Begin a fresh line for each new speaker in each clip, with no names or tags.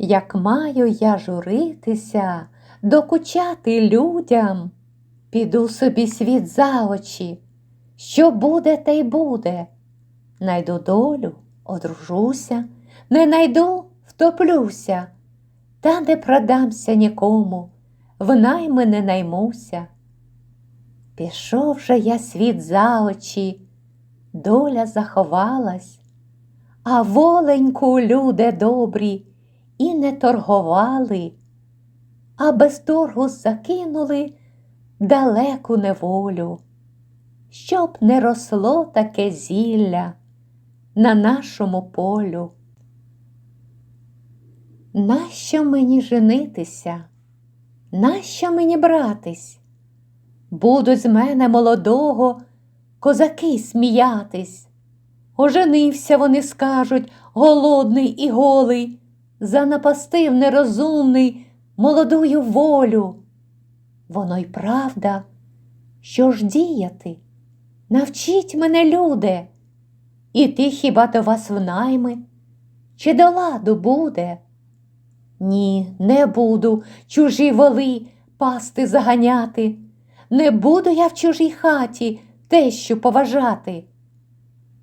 Як маю я журитися, докучати людям, піду собі світ за очі, що буде, те й буде. Найду долю, одружуся, не найду, втоплюся, та не продамся нікому, в найми не наймуся. Пішов же я світ за очі, доля заховалась, а воленьку, люди добрі, і не торгували, а без торгу закинули далеку неволю, щоб не росло таке зілля на нашому полю. Нащо мені женитися? Нащо мені братись? Будуть з мене молодого козаки сміятись. Оженився, вони скажуть, голодний і голий, занапастив нерозумний молодую волю. Воно й правда, що ж діяти? Навчіть мене, люди, іти хіба до вас в найми, чи до ладу буде? Ні, не буду чужі воли пасти заганяти, не буду я в чужій хаті тещу поважати.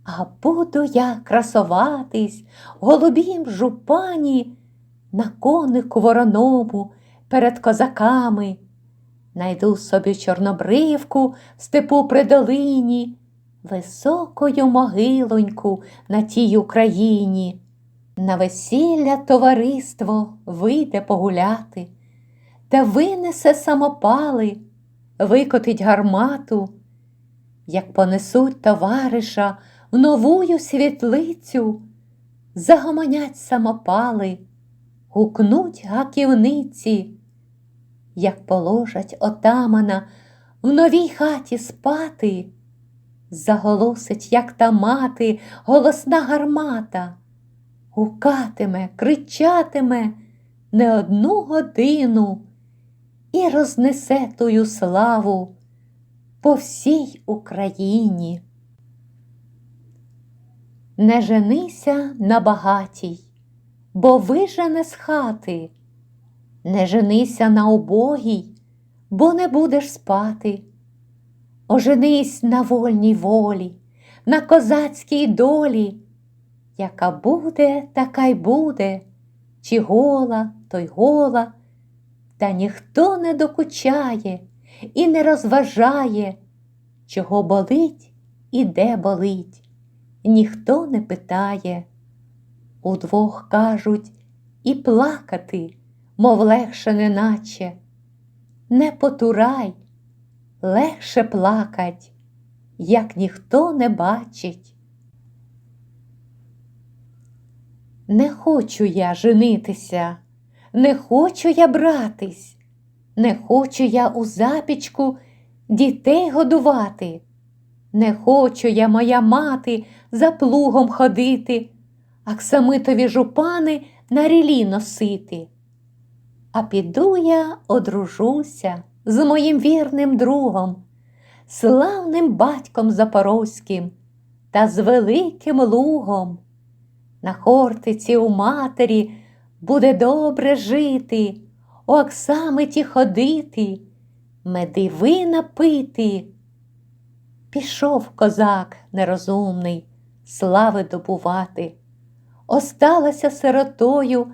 А буду я красуватись голубім жупані на конику вороному перед козаками. Найду собі чорнобривку в степу при долині, високою могилоньку на тій Україні. На весілля товариство вийде погуляти, та винесе самопали, викотить гармату, як понесуть товариша в новую світлицю, загомонять самопали, гукнуть гаківниці, як положать отамана в новій хаті спати, заголосить, як та мати, голосна гармата, гукатиме, кричатиме не одну годину і рознесе тую славу по всій Україні. Не женися на багатій, бо вижене з хати, не женися на убогій, бо не будеш спати. Оженись на вольній волі, на козацькій долі, яка буде, така й буде, чи гола, то й гола, та ніхто не докучає і не розважає, чого болить і де болить ніхто не питає. Удвох кажуть і плакати, мов легше неначе. Не потурай, легше плакать, як ніхто не бачить. Не хочу я женитися, не хочу я братись, не хочу я у запічку дітей годувати. Не хочу я, моя мати, за плугом ходити, аксамитові жупани на рілі носити. А піду я одружуся з моїм вірним другом, славним батьком Запорозьким та з великим лугом. На хортиці у матері буде добре жити, у Оксамиті ходити, меди вина пити. Пішов козак нерозумний, слави добувати, осталася сиротою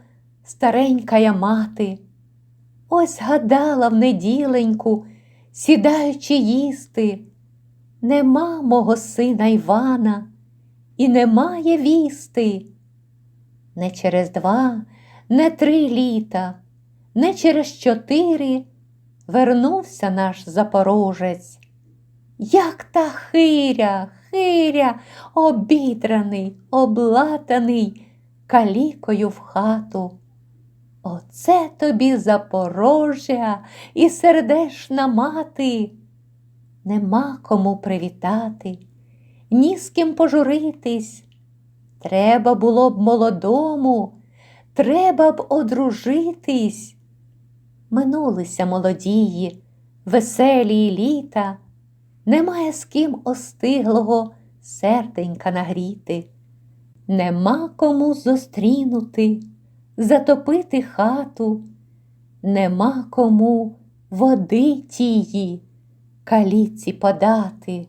старенька я мати. Ось гадала в неділеньку, сідаючи їсти, нема мого сина Івана і немає вісти. Не через два, не три літа, не через чотири вернувся наш запорожець. Як та хиря, хиря, обідраний, облатаний калікою в хату. Оце тобі Запорожжя і сердешна мати. Нема кому привітати, ні з ким пожуритись. Треба було б молодому, треба б одружитись. Минулися молодії, веселі літа немає з ким остиглого серденька нагріти, нема кому зустрінути, затопити хату, нема кому води тії, каліці подати.